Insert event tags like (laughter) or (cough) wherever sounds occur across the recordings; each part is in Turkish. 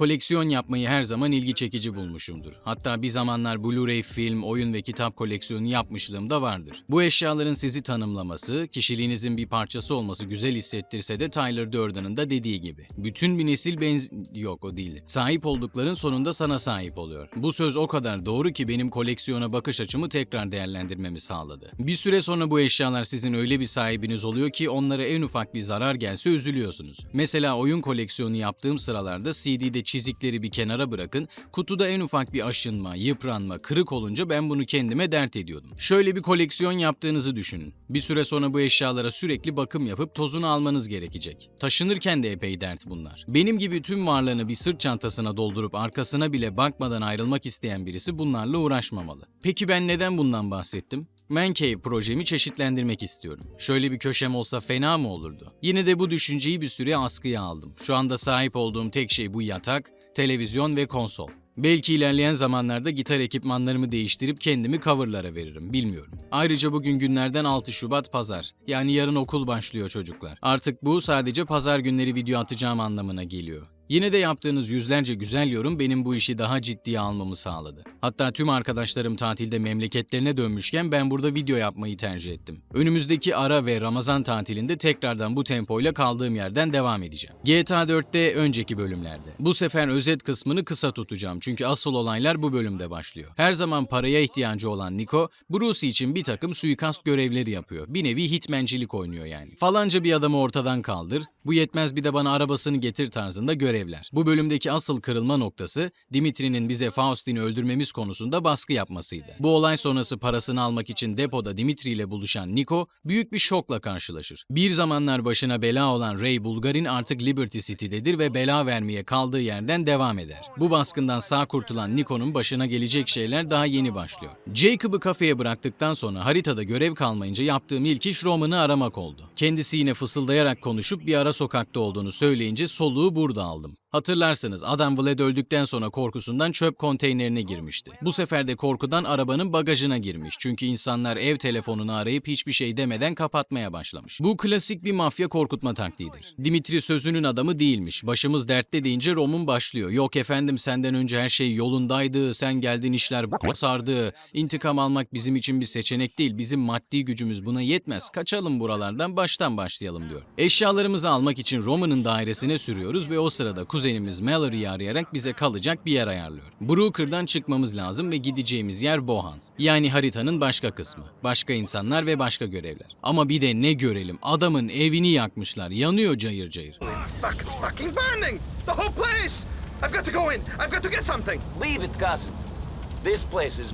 Koleksiyon yapmayı her zaman ilgi çekici bulmuşumdur. Hatta bir zamanlar Blu-ray film, oyun ve kitap koleksiyonu yapmışlığım da vardır. Bu eşyaların sizi tanımlaması, kişiliğinizin bir parçası olması güzel hissettirse de Tyler Durden'ın da dediği gibi. Bütün bir nesil benz... Yok o değil. Sahip oldukların sonunda sana sahip oluyor. Bu söz o kadar doğru ki benim koleksiyona bakış açımı tekrar değerlendirmemi sağladı. Bir süre sonra bu eşyalar sizin öyle bir sahibiniz oluyor ki onlara en ufak bir zarar gelse üzülüyorsunuz. Mesela oyun koleksiyonu yaptığım sıralarda CD'de çizikleri bir kenara bırakın, kutuda en ufak bir aşınma, yıpranma, kırık olunca ben bunu kendime dert ediyordum. Şöyle bir koleksiyon yaptığınızı düşünün. Bir süre sonra bu eşyalara sürekli bakım yapıp tozunu almanız gerekecek. Taşınırken de epey dert bunlar. Benim gibi tüm varlığını bir sırt çantasına doldurup arkasına bile bakmadan ayrılmak isteyen birisi bunlarla uğraşmamalı. Peki ben neden bundan bahsettim? Man Cave projemi çeşitlendirmek istiyorum. Şöyle bir köşem olsa fena mı olurdu? Yine de bu düşünceyi bir süre askıya aldım. Şu anda sahip olduğum tek şey bu yatak, televizyon ve konsol. Belki ilerleyen zamanlarda gitar ekipmanlarımı değiştirip kendimi coverlara veririm, bilmiyorum. Ayrıca bugün günlerden 6 Şubat pazar. Yani yarın okul başlıyor çocuklar. Artık bu sadece pazar günleri video atacağım anlamına geliyor. Yine de yaptığınız yüzlerce güzel yorum benim bu işi daha ciddiye almamı sağladı. Hatta tüm arkadaşlarım tatilde memleketlerine dönmüşken ben burada video yapmayı tercih ettim. Önümüzdeki ara ve Ramazan tatilinde tekrardan bu tempoyla kaldığım yerden devam edeceğim. GTA 4'te önceki bölümlerde. Bu sefer özet kısmını kısa tutacağım çünkü asıl olaylar bu bölümde başlıyor. Her zaman paraya ihtiyacı olan Nico, Bruce için bir takım suikast görevleri yapıyor. Bir nevi hitmencilik oynuyor yani. Falanca bir adamı ortadan kaldır, bu yetmez bir de bana arabasını getir tarzında görevler. Bu bölümdeki asıl kırılma noktası Dimitri'nin bize Faustin'i öldürmemiz konusunda baskı yapmasıydı. Bu olay sonrası parasını almak için depoda Dimitri ile buluşan Nico büyük bir şokla karşılaşır. Bir zamanlar başına bela olan Ray Bulgarin artık Liberty City'dedir ve bela vermeye kaldığı yerden devam eder. Bu baskından sağ kurtulan Nico'nun başına gelecek şeyler daha yeni başlıyor. Jacob'ı kafeye bıraktıktan sonra haritada görev kalmayınca yaptığım ilk iş Roman'ı aramak oldu. Kendisi yine fısıldayarak konuşup bir ara sokakta olduğunu söyleyince soluğu burada aldım. Hatırlarsınız adam Vlad öldükten sonra korkusundan çöp konteynerine girmişti. Bu sefer de korkudan arabanın bagajına girmiş. Çünkü insanlar ev telefonunu arayıp hiçbir şey demeden kapatmaya başlamış. Bu klasik bir mafya korkutma taktiğidir. Dimitri sözünün adamı değilmiş. Başımız dertte deyince Rom'un başlıyor. Yok efendim senden önce her şey yolundaydı, sen geldin işler sardı. İntikam almak bizim için bir seçenek değil. Bizim maddi gücümüz buna yetmez. Kaçalım buralardan baştan başlayalım diyor. Eşyalarımızı almak için Roma'nın dairesine sürüyoruz ve o sırada kuzenimiz Mallory'i arayarak bize kalacak bir yer ayarlıyor. Brooker'dan çıkmamız lazım ve gideceğimiz yer Bohan. Yani haritanın başka kısmı. Başka insanlar ve başka görevler. Ama bir de ne görelim adamın evini yakmışlar. Yanıyor cayır cayır. Fuck, it's fucking burning! The whole place! I've got to go in! I've got to get something! Leave it, cousin.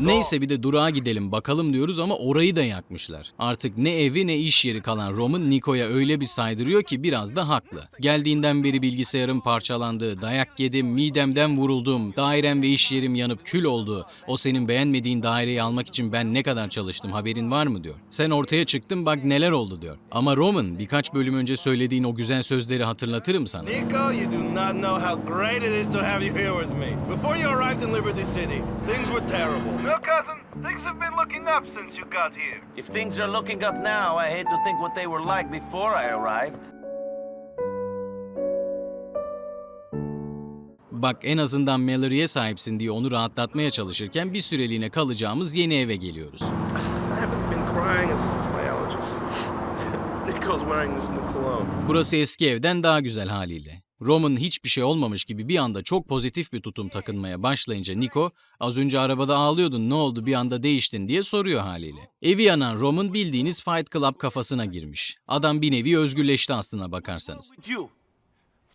Neyse bir de durağa gidelim bakalım diyoruz ama orayı da yakmışlar. Artık ne evi ne iş yeri kalan Rom'un Nico'ya öyle bir saydırıyor ki biraz da haklı. Geldiğinden beri bilgisayarım parçalandı, dayak yedim, midemden vuruldum, dairem ve iş yerim yanıp kül oldu. O senin beğenmediğin daireyi almak için ben ne kadar çalıştım haberin var mı diyor. Sen ortaya çıktın bak neler oldu diyor. Ama Roman birkaç bölüm önce söylediğin o güzel sözleri hatırlatırım sana. Nico, you do not know how great it is to have you here with me. Before you arrived in Liberty City, things were terrible. Well, cousin, things have been looking up since you got here. If things are looking up now, I hate to think what they were like before I arrived. Bak en azından Mallory'e sahipsin diye onu rahatlatmaya çalışırken bir süreliğine kalacağımız yeni eve geliyoruz. I haven't been crying since my allergies. Nico's wearing this new cologne. Burası eski evden daha güzel haliyle. Roman hiçbir şey olmamış gibi bir anda çok pozitif bir tutum takınmaya başlayınca Nico, az önce arabada ağlıyordun ne oldu bir anda değiştin diye soruyor haliyle. Evi yanan Roman bildiğiniz Fight Club kafasına girmiş. Adam bir nevi özgürleşti aslına bakarsanız. With you.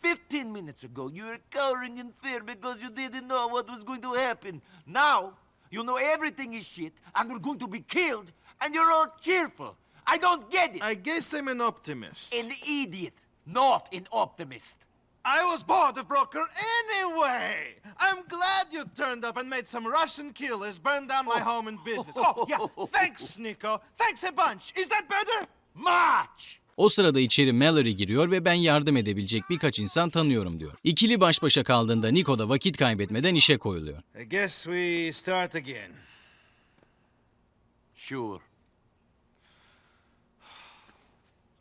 15 minutes ago, you were cowering in fear because you didn't know what was going to happen. Now, you know everything is shit and we're going to be killed, and you're all cheerful. I don't get it. I guess I'm an optimist. An idiot, not an optimist. I was bored of Broker anyway! I'm glad you turned up and made some Russian killers burn down my home and business. (laughs) Oh, yeah, thanks, Nico. Thanks a bunch. Is that better? March! O sırada içeri Mallory giriyor ve ben yardım edebilecek birkaç insan tanıyorum diyor. İkili baş başa kaldığında Nico da vakit kaybetmeden işe koyuluyor. I guess we start again. Sure.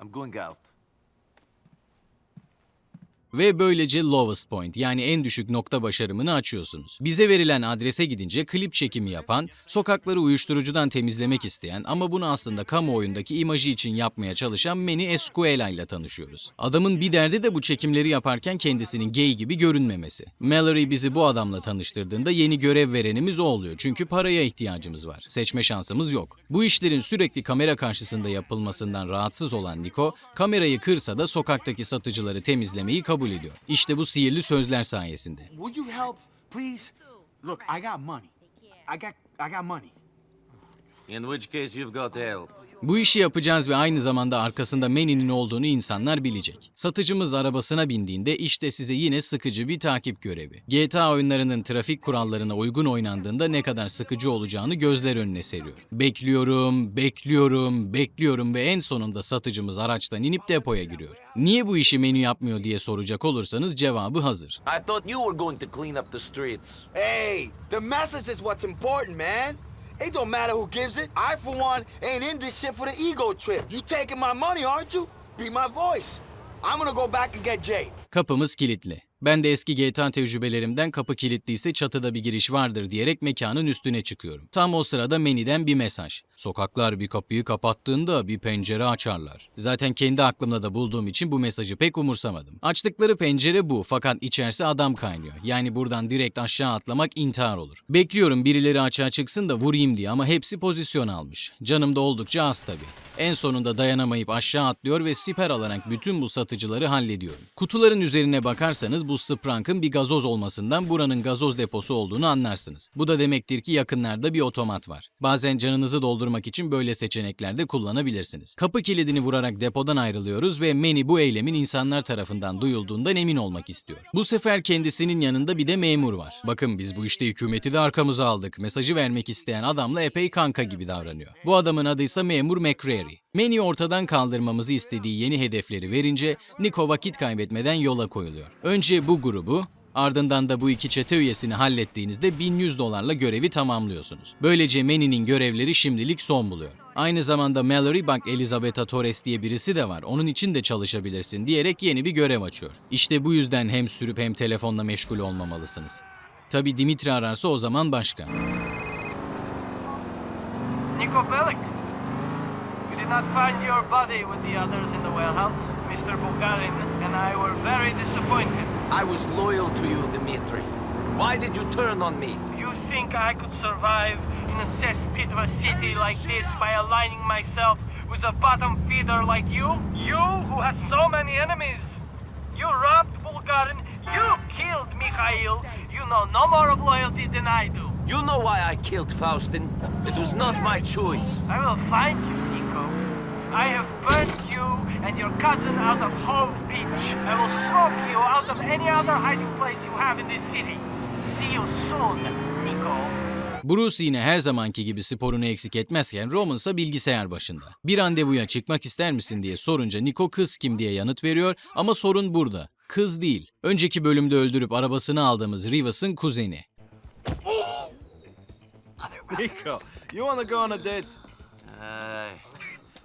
I'm going out. Ve böylece lowest point yani en düşük nokta başarımını açıyorsunuz. Bize verilen adrese gidince klip çekimi yapan, sokakları uyuşturucudan temizlemek isteyen ama bunu aslında kamuoyundaki imajı için yapmaya çalışan Manny Escuela ile tanışıyoruz. Adamın bir derdi de bu çekimleri yaparken kendisinin gay gibi görünmemesi. Mallory bizi bu adamla tanıştırdığında yeni görev verenimiz o oluyor. Çünkü paraya ihtiyacımız var. Seçme şansımız yok. Bu işlerin sürekli kamera karşısında yapılmasından rahatsız olan Nico, kamerayı kırsa da sokaktaki satıcıları temizlemeyi kabul ediyor. İşte bu sihirli sözler sayesinde. Would you help, please? Look, I got money. I got I got money. In which case you've got help. Bu işi yapacağız ve aynı zamanda arkasında Manny'nin olduğunu insanlar bilecek. Satıcımız arabasına bindiğinde işte size yine sıkıcı bir takip görevi. GTA oyunlarının trafik kurallarına uygun oynandığında ne kadar sıkıcı olacağını gözler önüne seriyor. Bekliyorum, bekliyorum, bekliyorum ve en sonunda satıcımız araçtan inip depoya giriyor. Niye bu işi menü yapmıyor diye soracak olursanız cevabı hazır. I thought you were going to clean up the streets. Hey, the message is what's important, man. It don't matter who gives it. I, for one, ain't in this shit for the ego trip. You taking my money, aren't you? Be my voice. I'm gonna go back and get Jay. Kapımız kilitli. Ben de eski GTA tecrübelerimden kapı kilitliyse çatıda bir giriş vardır diyerek mekanın üstüne çıkıyorum. Tam o sırada menüden bir mesaj. Sokaklar bir kapıyı kapattığında bir pencere açarlar. Zaten kendi aklımda da bulduğum için bu mesajı pek umursamadım. Açtıkları pencere bu fakat içerisi adam kaynıyor. Yani buradan direkt aşağı atlamak intihar olur. Bekliyorum birileri açığa çıksın da vurayım diye ama hepsi pozisyon almış. Canım da oldukça az tabii. En sonunda dayanamayıp aşağı atlıyor ve siper alarak bütün bu satıcıları hallediyorum. Kutuların üzerine bakarsanız bu Sprank'ın bir gazoz olmasından buranın gazoz deposu olduğunu anlarsınız. Bu da demektir ki yakınlarda bir otomat var. Bazen canınızı doldurmak için böyle seçenekler de kullanabilirsiniz. Kapı kilidini vurarak depodan ayrılıyoruz ve Manny bu eylemin insanlar tarafından duyulduğundan emin olmak istiyor. Bu sefer kendisinin yanında bir de memur var. Bakın biz bu işte hükümeti de arkamıza aldık. Mesajı vermek isteyen adamla epey kanka gibi davranıyor. Bu adamın adı ise memur McCreary. Manny'i ortadan kaldırmamızı istediği yeni hedefleri verince Nico vakit kaybetmeden yola koyuluyor. Önce bu grubu, ardından da bu iki çete üyesini hallettiğinizde 1100 dolarla görevi tamamlıyorsunuz. Böylece Manny'nin görevleri şimdilik son buluyor. Aynı zamanda Mallory bak Elizabeth Torres diye birisi de var. Onun için de çalışabilirsin diyerek yeni bir görev açıyor. İşte bu yüzden hem sürüp hem telefonla meşgul olmamalısınız. Tabi Dimitri ararsa o zaman başka. Nico Bellic. We did not find your body with the others in the warehouse. Mr. Bulgarin and I were very disappointed. I was loyal to you, Dmitri. Why did you turn on me? You think I could survive in a cesspit of a city like this by aligning myself with a bottom feeder like you? You who has so many enemies! You robbed Bulgarin, you killed Mikhail! You know no more of loyalty than I do. You know why I killed Faustin. It was not my choice. I will find you. I have burnt you and your cousin out of Hove Beach. I will smoke you out of any other hiding place you have in this city. See you soon, Nico. Bruce yine her zamanki gibi sporunu eksik etmezken Roman ise bilgisayar başında. Bir randevuya çıkmak ister misin diye sorunca Nico kız kim diye yanıt veriyor ama sorun burada. Kız değil. Önceki bölümde öldürüp arabasını aldığımız Rivas'ın kuzeni. Nico, you wanna go on a date? Uh,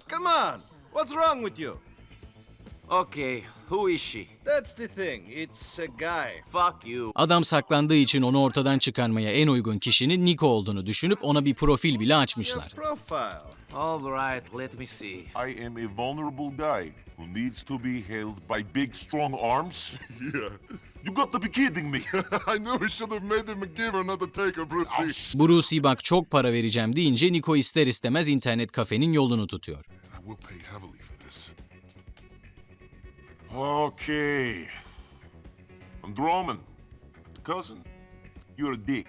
Come on. What's wrong with you? okay, who is she? That's the thing. It's a guy. Fuck you. Adam saklandığı için onu ortadan çıkarmaya en uygun kişinin Nico olduğunu düşünüp ona bir profil bile Your açmışlar. profile. All right, let me see. I am a vulnerable guy who needs to be held by big, strong arms. (laughs) (laughs) yeah. You got to be kidding me. (laughs) I knew we should have made him give her another taker, Brucey. Brucey bak çok para vereceğim deyince Nico ister istemez internet kafenin yolunu tutuyor. Will pay heavily for this. okay. I'm Androman, cousin, you're a dick.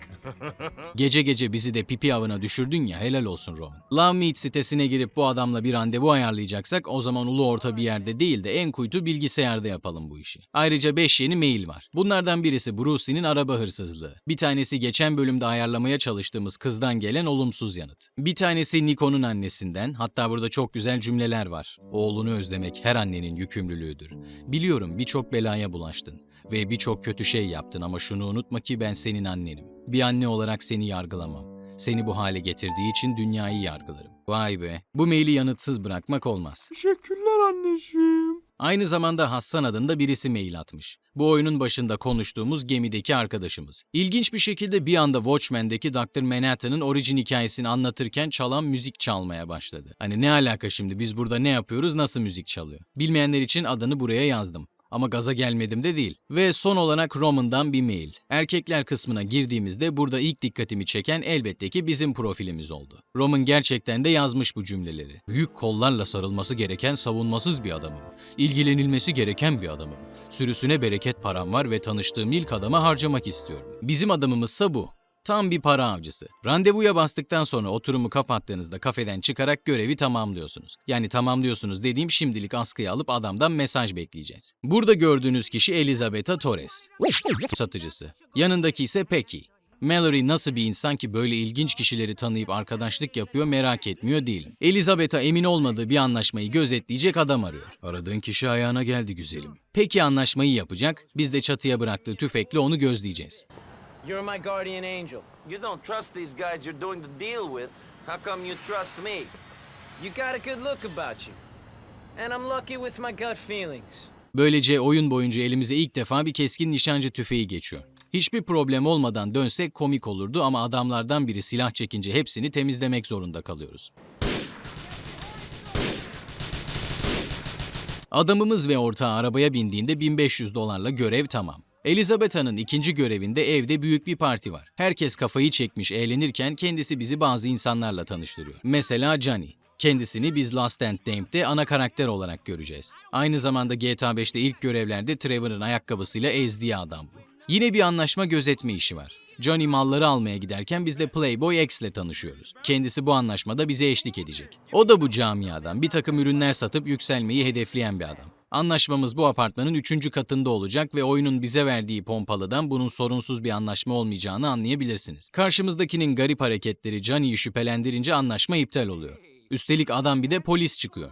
Gece gece bizi de pipi avına düşürdün ya helal olsun Roman. Love Meet sitesine girip bu adamla bir randevu ayarlayacaksak o zaman ulu orta bir yerde değil de en kuytu bilgisayarda yapalım bu işi. Ayrıca 5 yeni mail var. Bunlardan birisi Brucey'nin araba hırsızlığı. Bir tanesi geçen bölümde ayarlamaya çalıştığımız kızdan gelen olumsuz yanıt. Bir tanesi Nico'nun annesinden hatta burada çok güzel cümleler var. Oğlunu özlemek her annenin yükümlülüğüdür. Biliyorum birçok belaya bulaştın ve birçok kötü şey yaptın ama şunu unutma ki ben senin annenim. Bir anne olarak seni yargılamam. Seni bu hale getirdiği için dünyayı yargılarım. Vay be, bu maili yanıtsız bırakmak olmaz. Teşekkürler anneciğim. Aynı zamanda Hassan adında birisi mail atmış. Bu oyunun başında konuştuğumuz gemideki arkadaşımız. İlginç bir şekilde bir anda Watchmen'deki Dr. Manhattan'ın orijin hikayesini anlatırken çalan müzik çalmaya başladı. Hani ne alaka şimdi biz burada ne yapıyoruz nasıl müzik çalıyor? Bilmeyenler için adını buraya yazdım. Ama gaza gelmedim de değil. Ve son olarak Roman'dan bir mail. Erkekler kısmına girdiğimizde burada ilk dikkatimi çeken elbette ki bizim profilimiz oldu. Roman gerçekten de yazmış bu cümleleri. Büyük kollarla sarılması gereken savunmasız bir adamım. İlgilenilmesi gereken bir adamım. Sürüsüne bereket param var ve tanıştığım ilk adama harcamak istiyorum. Bizim adamımızsa bu. Tam bir para avcısı. Randevuya bastıktan sonra oturumu kapattığınızda kafeden çıkarak görevi tamamlıyorsunuz. Yani tamamlıyorsunuz dediğim şimdilik askıya alıp adamdan mesaj bekleyeceğiz. Burada gördüğünüz kişi Elizabeta Torres. Satıcısı. Yanındaki ise Peggy. Mallory nasıl bir insan ki böyle ilginç kişileri tanıyıp arkadaşlık yapıyor merak etmiyor değilim. Elizabeth'a emin olmadığı bir anlaşmayı gözetleyecek adam arıyor. Aradığın kişi ayağına geldi güzelim. Peki anlaşmayı yapacak, biz de çatıya bıraktığı tüfekle onu gözleyeceğiz. You're my guardian angel. You don't trust these guys you're doing the deal with. How come you trust me? You got a good look about you. And I'm lucky with my gut feelings. Böylece oyun boyunca elimize ilk defa bir keskin nişancı tüfeği geçiyor. Hiçbir problem olmadan dönsek komik olurdu ama adamlardan biri silah çekince hepsini temizlemek zorunda kalıyoruz. Adamımız ve ortağı arabaya bindiğinde 1500 dolarla görev tamam. Elizabetha'nın ikinci görevinde evde büyük bir parti var. Herkes kafayı çekmiş eğlenirken kendisi bizi bazı insanlarla tanıştırıyor. Mesela Johnny. Kendisini biz Last and Damned'de ana karakter olarak göreceğiz. Aynı zamanda GTA 5'te ilk görevlerde Trevor'ın ayakkabısıyla ezdiği adam bu. Yine bir anlaşma gözetme işi var. Johnny malları almaya giderken biz de Playboy X ile tanışıyoruz. Kendisi bu anlaşmada bize eşlik edecek. O da bu camiadan bir takım ürünler satıp yükselmeyi hedefleyen bir adam. Anlaşmamız bu apartmanın üçüncü katında olacak ve oyunun bize verdiği pompalıdan bunun sorunsuz bir anlaşma olmayacağını anlayabilirsiniz. Karşımızdakinin garip hareketleri Johnny'yi şüphelendirince anlaşma iptal oluyor. Üstelik adam bir de polis çıkıyor.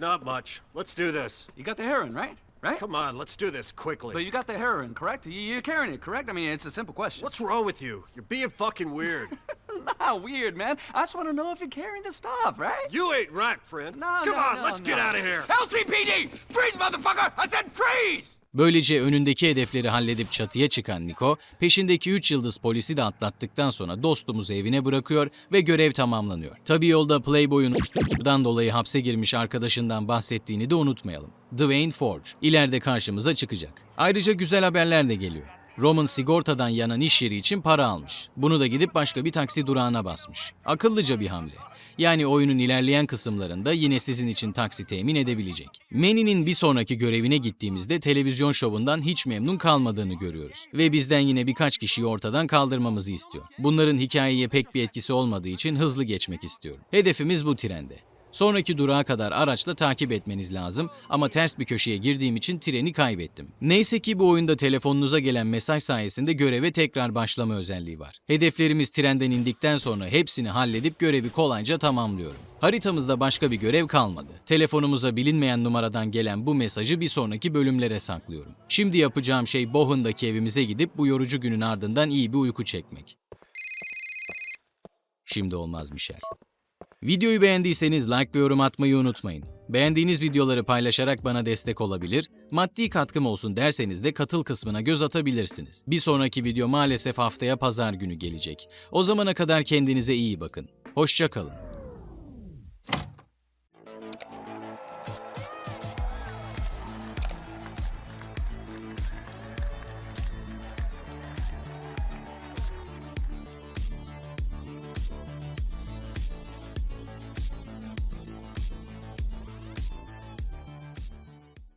Not much. Let's do this. You got the heroin, right? Right? Come on, let's do this quickly. But you got the heroin, correct? You- You're carrying it, correct? I mean, it's a simple question. What's wrong with you? You're being fucking weird. (laughs) Not weird, man. I just want to know if you're carrying the stuff, right? you ain't right, friend. No, Come no, on, no, let's get out of here. LCPD! Freeze, motherfucker! I said freeze! Böylece önündeki hedefleri halledip çatıya çıkan Niko, peşindeki 3 yıldız polisi de atlattıktan sonra dostumuzu evine bırakıyor ve görev tamamlanıyor. Tabi yolda Playboy'un dolayı hapse girmiş arkadaşından bahsettiğini de unutmayalım. Dwayne Forge ileride karşımıza çıkacak. Ayrıca güzel haberler de geliyor. Roman sigortadan yanan iş yeri için para almış. Bunu da gidip başka bir taksi durağına basmış. Akıllıca bir hamle. Yani oyunun ilerleyen kısımlarında yine sizin için taksi temin edebilecek. Manny'nin bir sonraki görevine gittiğimizde televizyon şovundan hiç memnun kalmadığını görüyoruz. Ve bizden yine birkaç kişiyi ortadan kaldırmamızı istiyor. Bunların hikayeye pek bir etkisi olmadığı için hızlı geçmek istiyorum. Hedefimiz bu trende. Sonraki durağa kadar araçla takip etmeniz lazım ama ters bir köşeye girdiğim için treni kaybettim. Neyse ki bu oyunda telefonunuza gelen mesaj sayesinde göreve tekrar başlama özelliği var. Hedeflerimiz trenden indikten sonra hepsini halledip görevi kolayca tamamlıyorum. Haritamızda başka bir görev kalmadı. Telefonumuza bilinmeyen numaradan gelen bu mesajı bir sonraki bölümlere saklıyorum. Şimdi yapacağım şey Bohan'daki evimize gidip bu yorucu günün ardından iyi bir uyku çekmek. Şimdi olmaz Michel. Videoyu beğendiyseniz like ve yorum atmayı unutmayın. Beğendiğiniz videoları paylaşarak bana destek olabilir, maddi katkım olsun derseniz de katıl kısmına göz atabilirsiniz. Bir sonraki video maalesef haftaya pazar günü gelecek. O zamana kadar kendinize iyi bakın. Hoşça kalın.